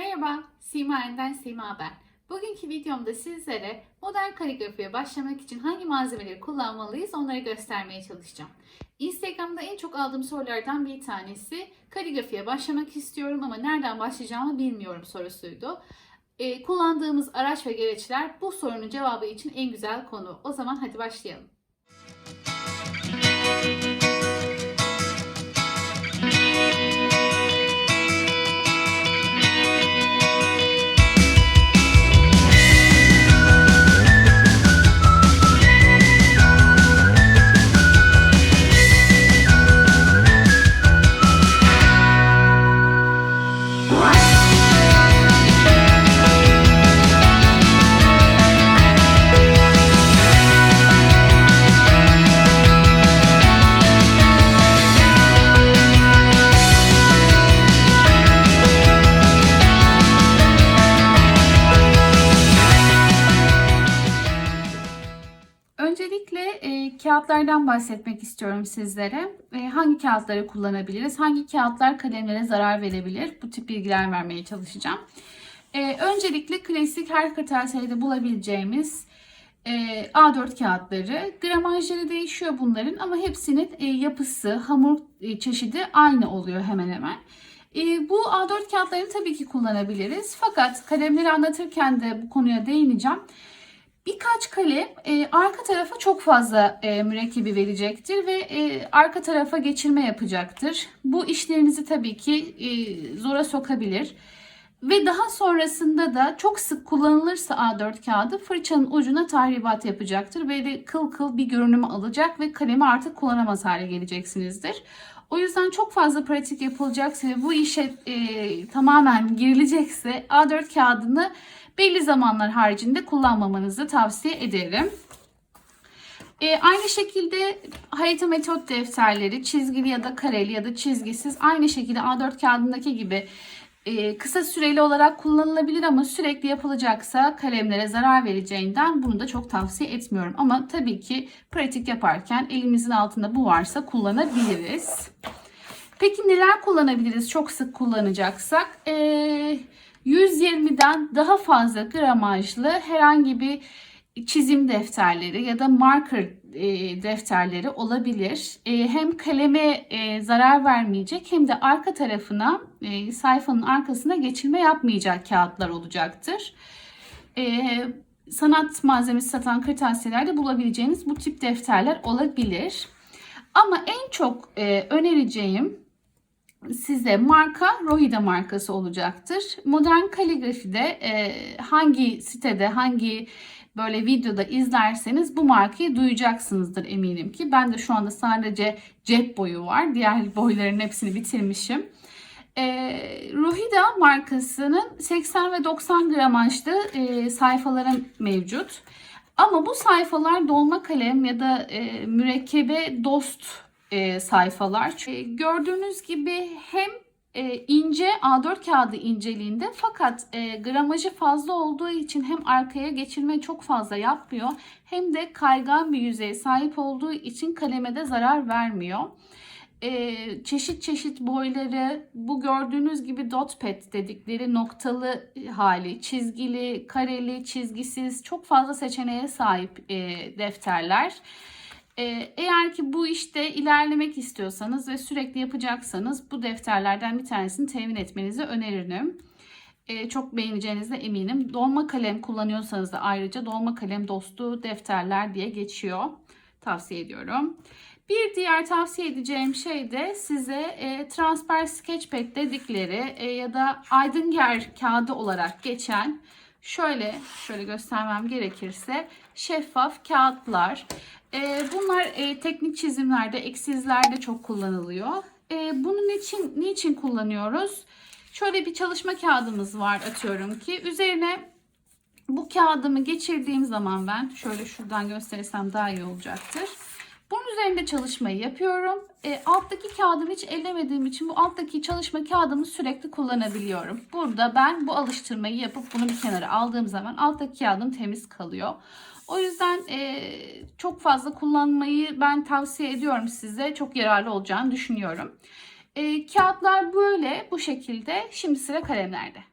Merhaba, Sima Enden Sima ben. Bugünkü videomda sizlere modern kaligrafiye başlamak için hangi malzemeleri kullanmalıyız onları göstermeye çalışacağım. Instagram'da en çok aldığım sorulardan bir tanesi kaligrafiye başlamak istiyorum ama nereden başlayacağımı bilmiyorum sorusuydu. Ee, kullandığımız araç ve gereçler bu sorunun cevabı için en güzel konu. O zaman hadi başlayalım. Kağıtlardan bahsetmek istiyorum sizlere. E, hangi kağıtları kullanabiliriz? Hangi kağıtlar kalemlere zarar verebilir? Bu tip bilgiler vermeye çalışacağım. E, öncelikle klasik her kırtasiyede bulabileceğimiz e, A4 kağıtları. Gramajları değişiyor bunların ama hepsinin e, yapısı, hamur e, çeşidi aynı oluyor hemen hemen. E, bu A4 kağıtlarını tabii ki kullanabiliriz. Fakat kalemleri anlatırken de bu konuya değineceğim. Birkaç kalem e, arka tarafa çok fazla e, mürekkebi verecektir ve e, arka tarafa geçirme yapacaktır. Bu işlerinizi tabii ki e, zora sokabilir. Ve daha sonrasında da çok sık kullanılırsa A4 kağıdı fırçanın ucuna tahribat yapacaktır. De kıl kıl bir görünüm alacak ve kalemi artık kullanamaz hale geleceksinizdir. O yüzden çok fazla pratik yapılacaksa ve bu işe e, tamamen girilecekse A4 kağıdını belli zamanlar haricinde kullanmamanızı tavsiye ederim. E, aynı şekilde harita metot defterleri çizgili ya da kareli ya da çizgisiz aynı şekilde A4 kağıdındaki gibi e, kısa süreli olarak kullanılabilir ama sürekli yapılacaksa kalemlere zarar vereceğinden bunu da çok tavsiye etmiyorum. Ama tabii ki pratik yaparken elimizin altında bu varsa kullanabiliriz. Peki neler kullanabiliriz çok sık kullanacaksak? Eee 120'den daha fazla gramajlı herhangi bir çizim defterleri ya da marker e, defterleri olabilir. E, hem kaleme e, zarar vermeyecek hem de arka tarafına sayfanın arkasına geçirme yapmayacak kağıtlar olacaktır. Sanat malzemesi satan kırtasiyelerde bulabileceğiniz bu tip defterler olabilir. Ama en çok önereceğim size marka Rohida markası olacaktır. Modern kaligrafide e, hangi sitede hangi böyle videoda izlerseniz bu markayı duyacaksınızdır eminim ki. Ben de şu anda sadece cep boyu var. Diğer boyların hepsini bitirmişim. E, Rohida markasının 80 ve 90 gramajlı e, sayfaları mevcut. Ama bu sayfalar dolma kalem ya da e, mürekkebe dost e, sayfalar. E, gördüğünüz gibi hem e, ince A4 kağıdı inceliğinde fakat e, gramajı fazla olduğu için hem arkaya geçirme çok fazla yapmıyor hem de kaygan bir yüzeye sahip olduğu için kaleme de zarar vermiyor. E, çeşit çeşit boyları bu gördüğünüz gibi dot pad dedikleri noktalı hali çizgili kareli çizgisiz çok fazla seçeneğe sahip e, defterler. Ee, eğer ki bu işte ilerlemek istiyorsanız ve sürekli yapacaksanız bu defterlerden bir tanesini temin etmenizi öneririm. Ee, çok beğeneceğinize eminim. Dolma kalem kullanıyorsanız da ayrıca dolma kalem dostu defterler diye geçiyor. Tavsiye ediyorum. Bir diğer tavsiye edeceğim şey de size e, transfer sketchpad dedikleri e, ya da Aydınger kağıdı olarak geçen şöyle şöyle göstermem gerekirse şeffaf kağıtlar. E, bunlar e, teknik çizimlerde, eksizlerde çok kullanılıyor. E, bunun için niçin kullanıyoruz? Şöyle bir çalışma kağıdımız var atıyorum ki üzerine bu kağıdımı geçirdiğim zaman ben şöyle şuradan gösterirsem daha iyi olacaktır. Üzerinde çalışmayı yapıyorum. E, alttaki kağıdımı hiç ellemediğim için bu alttaki çalışma kağıdımı sürekli kullanabiliyorum. Burada ben bu alıştırmayı yapıp bunu bir kenara aldığım zaman alttaki kağıdım temiz kalıyor. O yüzden e, çok fazla kullanmayı ben tavsiye ediyorum size. Çok yararlı olacağını düşünüyorum. E, kağıtlar böyle bu şekilde. Şimdi sıra kalemlerde.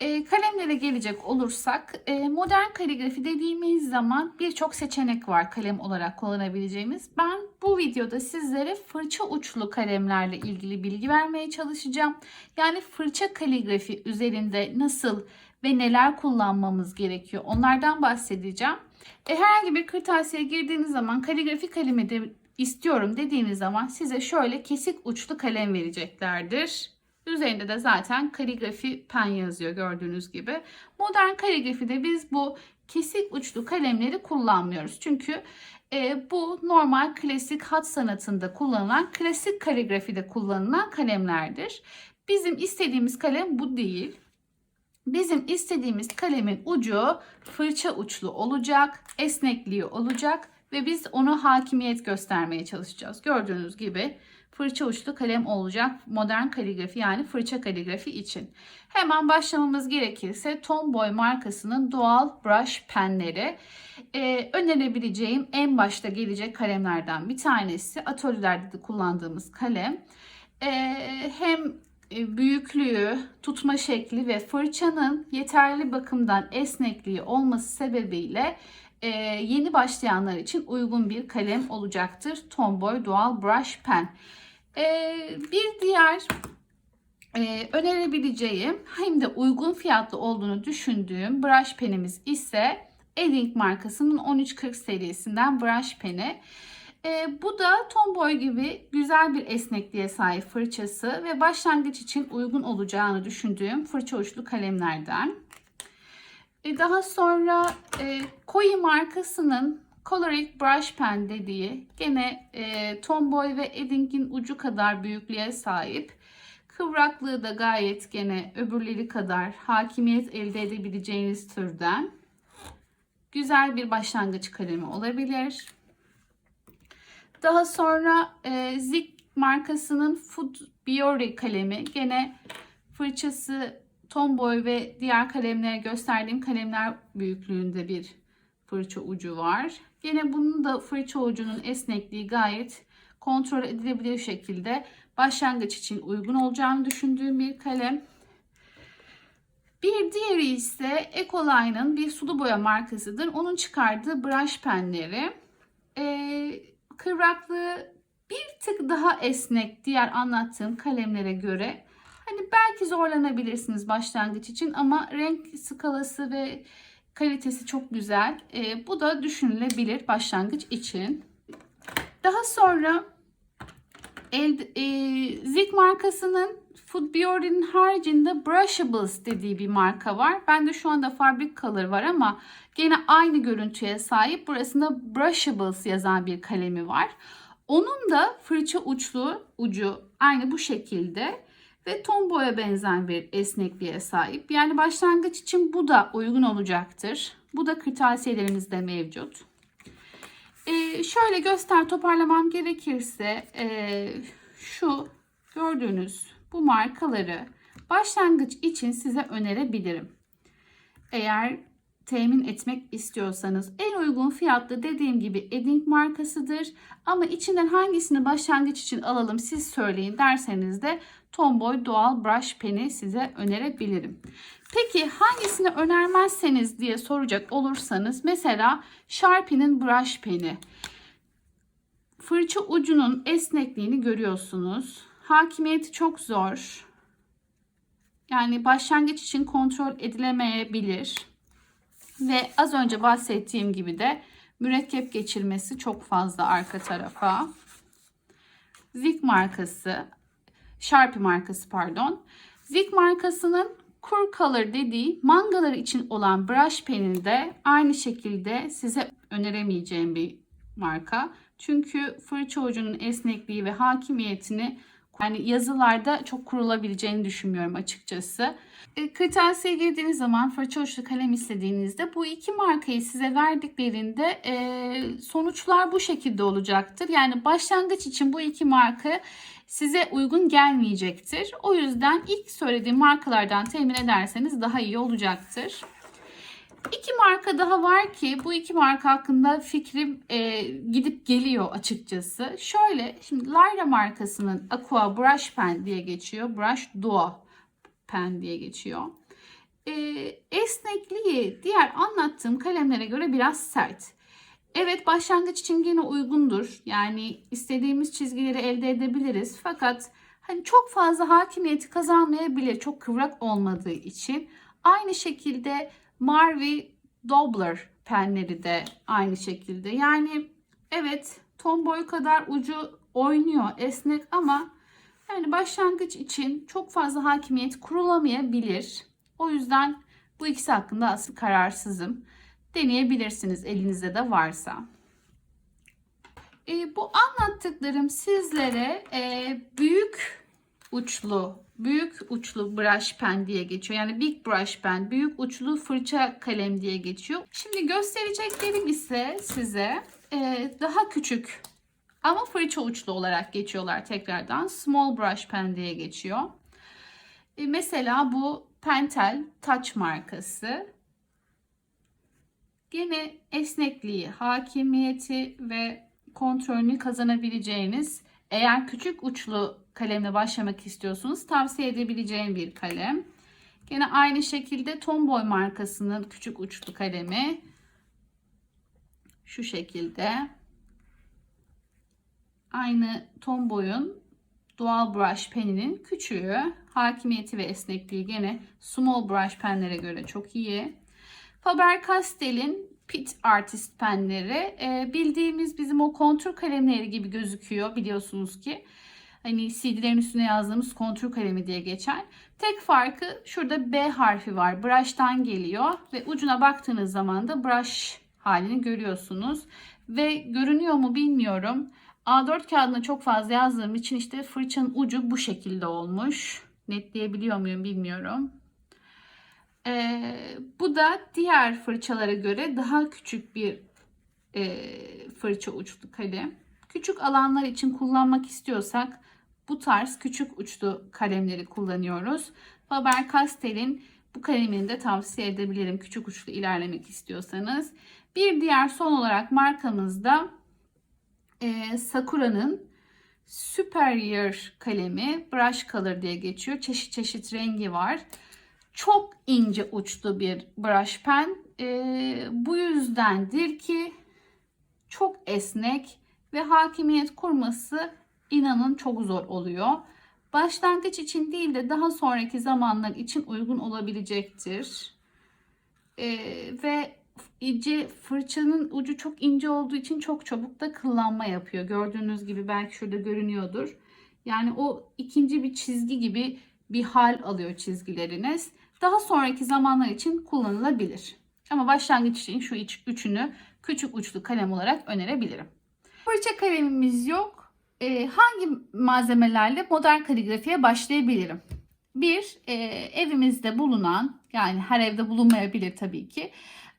E, kalemlere gelecek olursak e, modern kaligrafi dediğimiz zaman birçok seçenek var kalem olarak kullanabileceğimiz. Ben bu videoda sizlere fırça uçlu kalemlerle ilgili bilgi vermeye çalışacağım. Yani fırça kaligrafi üzerinde nasıl ve neler kullanmamız gerekiyor onlardan bahsedeceğim. E, herhangi bir kırtasiyeye girdiğiniz zaman kaligrafi kalemi de istiyorum dediğiniz zaman size şöyle kesik uçlu kalem vereceklerdir. Üzerinde de zaten kaligrafi pen yazıyor gördüğünüz gibi. Modern kaligrafide biz bu kesik uçlu kalemleri kullanmıyoruz. Çünkü e, bu normal klasik hat sanatında kullanılan, klasik kaligrafide kullanılan kalemlerdir. Bizim istediğimiz kalem bu değil. Bizim istediğimiz kalemin ucu fırça uçlu olacak, esnekliği olacak ve biz onu hakimiyet göstermeye çalışacağız. Gördüğünüz gibi fırça uçlu kalem olacak modern kaligrafi yani fırça kaligrafi için. Hemen başlamamız gerekirse Tomboy markasının doğal brush penleri. Ee, önerebileceğim en başta gelecek kalemlerden bir tanesi. Atölyelerde de kullandığımız kalem. Ee, hem e, büyüklüğü, tutma şekli ve fırçanın yeterli bakımdan esnekliği olması sebebiyle e, yeni başlayanlar için uygun bir kalem olacaktır. Tomboy Dual Brush Pen. E, bir diğer e, önerebileceğim hem de uygun fiyatlı olduğunu düşündüğüm brush penimiz ise Edding markasının 1340 serisinden brush peni. E, bu da Tomboy gibi güzel bir esnekliğe sahip fırçası ve başlangıç için uygun olacağını düşündüğüm fırça uçlu kalemlerden. E, daha sonra e, Koi markasının Coloric Brush Pen dediği gene e, Tomboy ve Edding'in ucu kadar büyüklüğe sahip. Kıvraklığı da gayet gene öbürleri kadar hakimiyet elde edebileceğiniz türden. Güzel bir başlangıç kalemi olabilir. Daha sonra e, Zig markasının Food Biore kalemi. Gene fırçası Tomboy ve diğer kalemlere gösterdiğim kalemler büyüklüğünde bir fırça ucu var. Gene bunun da fırça ucunun esnekliği gayet kontrol edilebilir şekilde başlangıç için uygun olacağını düşündüğüm bir kalem. Bir diğeri ise Ecoline'ın bir sulu boya markasıdır. Onun çıkardığı brush penleri. Ee, kıvraklığı bir tık daha esnek diğer anlattığım kalemlere göre. Hani belki zorlanabilirsiniz başlangıç için ama renk skalası ve kalitesi çok güzel. E, bu da düşünülebilir başlangıç için. Daha sonra El, e, Zig markasının Food Biore'nin haricinde Brushables dediği bir marka var. Bende şu anda Fabric Color var ama gene aynı görüntüye sahip. Burasında Brushables yazan bir kalemi var. Onun da fırça uçlu ucu aynı bu şekilde ve ton boya benzer bir esnekliğe sahip. Yani başlangıç için bu da uygun olacaktır. Bu da kırtasiyelerimizde mevcut. Ee, şöyle göster toparlamam gerekirse e, şu gördüğünüz bu markaları başlangıç için size önerebilirim. Eğer temin etmek istiyorsanız en uygun fiyatlı dediğim gibi Edding markasıdır. Ama içinden hangisini başlangıç için alalım siz söyleyin derseniz de Tomboy Doğal Brush Pen'i size önerebilirim. Peki hangisini önermezseniz diye soracak olursanız mesela Sharpie'nin Brush Pen'i. Fırça ucunun esnekliğini görüyorsunuz. Hakimiyeti çok zor. Yani başlangıç için kontrol edilemeyebilir. Ve az önce bahsettiğim gibi de mürekkep geçirmesi çok fazla arka tarafa. Zig markası, Sharpie markası pardon. Zig markasının Kur Color dediği mangalar için olan brush penini de aynı şekilde size öneremeyeceğim bir marka. Çünkü fırça ucunun esnekliği ve hakimiyetini yani yazılarda çok kurulabileceğini düşünmüyorum açıkçası. E, kırtasiye girdiğiniz zaman fırça uçlu kalem istediğinizde bu iki markayı size verdiklerinde e, sonuçlar bu şekilde olacaktır. Yani başlangıç için bu iki marka size uygun gelmeyecektir. O yüzden ilk söylediğim markalardan temin ederseniz daha iyi olacaktır. İki marka daha var ki bu iki marka hakkında fikrim e, gidip geliyor açıkçası. Şöyle şimdi Lyra markasının Aqua Brush Pen diye geçiyor. Brush Duo pen diye geçiyor. Ee, esnekliği diğer anlattığım kalemlere göre biraz sert. Evet başlangıç için yine uygundur. Yani istediğimiz çizgileri elde edebiliriz. Fakat hani çok fazla hakimiyeti kazanmayabilir çok kıvrak olmadığı için. Aynı şekilde Marvi Dobler penleri de aynı şekilde. Yani evet ton boyu kadar ucu oynuyor esnek ama yani başlangıç için çok fazla hakimiyet kurulamayabilir. O yüzden bu ikisi hakkında asıl kararsızım. Deneyebilirsiniz elinizde de varsa. E, bu anlattıklarım sizlere e, büyük uçlu, büyük uçlu brush pen diye geçiyor. Yani big brush pen, büyük uçlu fırça kalem diye geçiyor. Şimdi göstereceklerim ise size e, daha küçük ama fırça uçlu olarak geçiyorlar tekrardan. Small brush pen diye geçiyor. E, mesela bu Pentel Touch markası. Gene esnekliği, hakimiyeti ve kontrolünü kazanabileceğiniz eğer küçük uçlu kalemle başlamak istiyorsunuz tavsiye edebileceğim bir kalem. Gene aynı şekilde Tomboy markasının küçük uçlu kalemi. Şu şekilde. Aynı Tomboy'un doğal brush peninin küçüğü. Hakimiyeti ve esnekliği gene small brush penlere göre çok iyi. Faber-Castell'in Pit Artist penleri e, bildiğimiz bizim o kontur kalemleri gibi gözüküyor biliyorsunuz ki. Hani CD'lerin üstüne yazdığımız kontur kalemi diye geçer. Tek farkı şurada B harfi var. Brush'tan geliyor ve ucuna baktığınız zaman da brush halini görüyorsunuz. Ve görünüyor mu bilmiyorum. A4 kağıdına çok fazla yazdığım için işte fırçanın ucu bu şekilde olmuş. Netleyebiliyor muyum bilmiyorum. Ee, bu da diğer fırçalara göre daha küçük bir e, fırça uçlu kalem. Küçük alanlar için kullanmak istiyorsak bu tarz küçük uçlu kalemleri kullanıyoruz. Faber-Castell'in bu kalemini de tavsiye edebilirim küçük uçlu ilerlemek istiyorsanız. Bir diğer son olarak markamızda e, Sakura'nın Superior kalemi Brush Color diye geçiyor. Çeşit çeşit rengi var. Çok ince uçlu bir brush pen. E, bu yüzdendir ki çok esnek ve hakimiyet kurması inanın çok zor oluyor. Başlangıç için değil de daha sonraki zamanlar için uygun olabilecektir. E, ve ince fırçanın ucu çok ince olduğu için çok çabuk da kıllanma yapıyor. Gördüğünüz gibi belki şurada görünüyordur. Yani o ikinci bir çizgi gibi bir hal alıyor çizgileriniz. Daha sonraki zamanlar için kullanılabilir. Ama başlangıç için şu üçünü küçük uçlu kalem olarak önerebilirim. Fırça kalemimiz yok. Ee, hangi malzemelerle modern kaligrafiye başlayabilirim? Bir, e, evimizde bulunan yani her evde bulunmayabilir tabii ki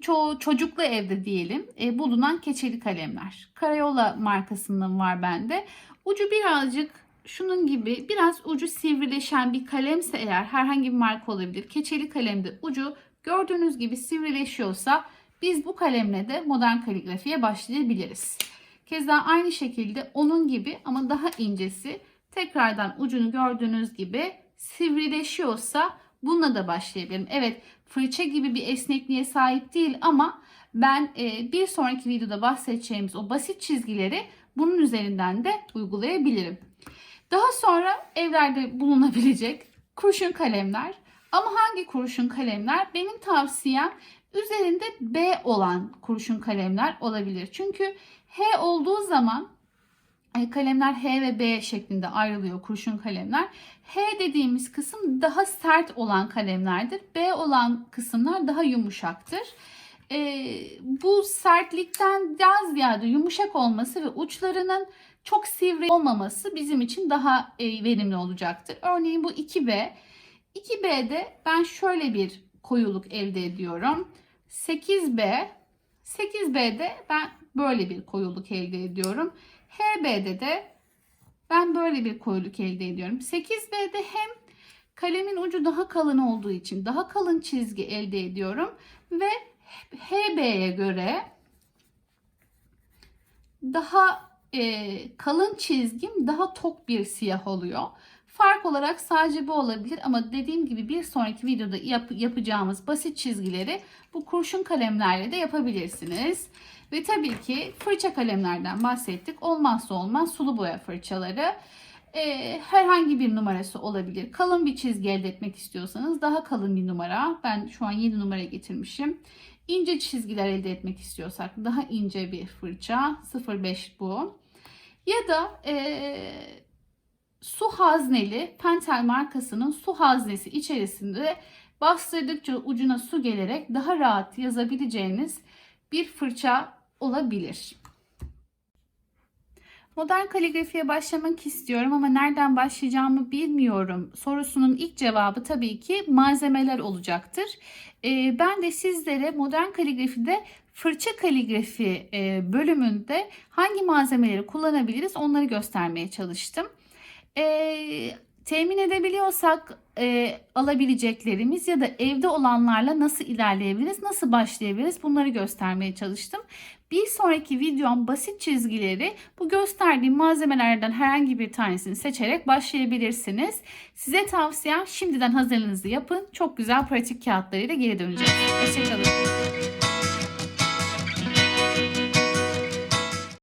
çoğu çocuklu evde diyelim e, bulunan keçeli kalemler. Crayola markasından var bende. Ucu birazcık şunun gibi biraz ucu sivrileşen bir kalemse eğer herhangi bir marka olabilir. Keçeli kalemde ucu gördüğünüz gibi sivrileşiyorsa biz bu kalemle de modern kaligrafiye başlayabiliriz. Keza aynı şekilde onun gibi ama daha incesi tekrardan ucunu gördüğünüz gibi sivrileşiyorsa bununla da başlayabilirim. Evet fırça gibi bir esnekliğe sahip değil ama ben e, bir sonraki videoda bahsedeceğimiz o basit çizgileri bunun üzerinden de uygulayabilirim. Daha sonra evlerde bulunabilecek kurşun kalemler. Ama hangi kurşun kalemler? Benim tavsiyem üzerinde B olan kurşun kalemler olabilir. Çünkü H olduğu zaman kalemler H ve B şeklinde ayrılıyor kurşun kalemler. H dediğimiz kısım daha sert olan kalemlerdir. B olan kısımlar daha yumuşaktır. Ee, bu sertlikten daha ziyade yumuşak olması ve uçlarının çok sivri olmaması bizim için daha e, verimli olacaktır. Örneğin bu 2B. 2B'de ben şöyle bir koyuluk elde ediyorum. 8B. 8B'de ben böyle bir koyuluk elde ediyorum. HB'de de ben böyle bir koyuluk elde ediyorum. 8B'de hem kalemin ucu daha kalın olduğu için daha kalın çizgi elde ediyorum ve HB'ye göre daha e, kalın çizgim daha tok bir siyah oluyor. Fark olarak sadece bu olabilir ama dediğim gibi bir sonraki videoda yap- yapacağımız basit çizgileri bu kurşun kalemlerle de yapabilirsiniz. Ve tabii ki fırça kalemlerden bahsettik. Olmazsa olmaz sulu boya fırçaları. Ee, herhangi bir numarası olabilir. Kalın bir çizgi elde etmek istiyorsanız daha kalın bir numara. Ben şu an 7 numara getirmişim. İnce çizgiler elde etmek istiyorsak daha ince bir fırça 05 bu. Ya da ee, su hazneli Pentel markasının su haznesi içerisinde bastırdıkça ucuna su gelerek daha rahat yazabileceğiniz bir fırça olabilir. Modern kaligrafiye başlamak istiyorum ama nereden başlayacağımı bilmiyorum. Sorusunun ilk cevabı tabii ki malzemeler olacaktır. Ee, ben de sizlere modern kaligrafide fırça kaligrafi e, bölümünde hangi malzemeleri kullanabiliriz onları göstermeye çalıştım. Ee, temin edebiliyorsak e, alabileceklerimiz ya da evde olanlarla nasıl ilerleyebiliriz, nasıl başlayabiliriz bunları göstermeye çalıştım. Bir sonraki videom basit çizgileri bu gösterdiğim malzemelerden herhangi bir tanesini seçerek başlayabilirsiniz. Size tavsiyem şimdiden hazırlığınızı yapın. Çok güzel pratik kağıtlarıyla geri döneceğiz. Hoşçakalın.